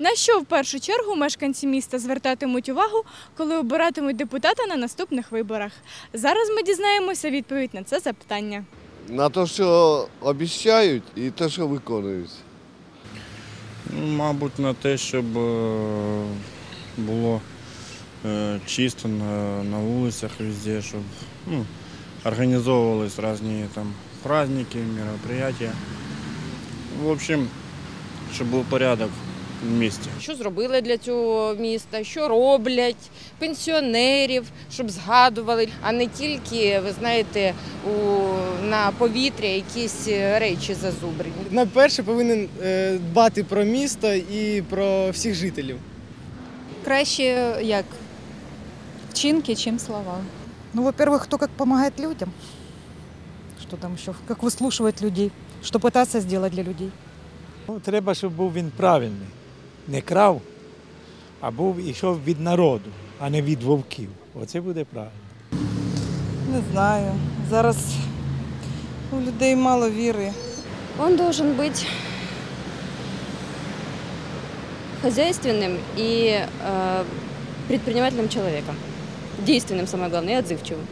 На що в першу чергу мешканці міста звертатимуть увагу, коли обиратимуть депутата на наступних виборах? Зараз ми дізнаємося відповідь на це запитання. На те, що обіцяють, і те, що виконують. Ну, Мабуть, на те, щоб е, було е, чисто на, на вулицях везде, щоб ну, організовувались різні там праздники, мероприятия. В общем, щоб був порядок в місті. Що зробили для цього міста, що роблять, пенсіонерів, щоб згадували, а не тільки, ви знаєте, у, на повітря якісь речі зазубрені. Найперше повинен е, дбати про місто і про всіх жителів. краще як вчинки, чим слова. Ну, во-первых, кто как помогает людям. Что там еще? Как выслушивать людей. Что пытаться сделать для людей. Ну, треба, щоб був він правильний. Не крав, а був ішов від народу, а не від вовків. Оце буде правильно. Не знаю. Зараз у людей мало віри. Он должен быть хозяйственным и э, предпринимательным человеком. Действенным, самое главное, и отзывчивым.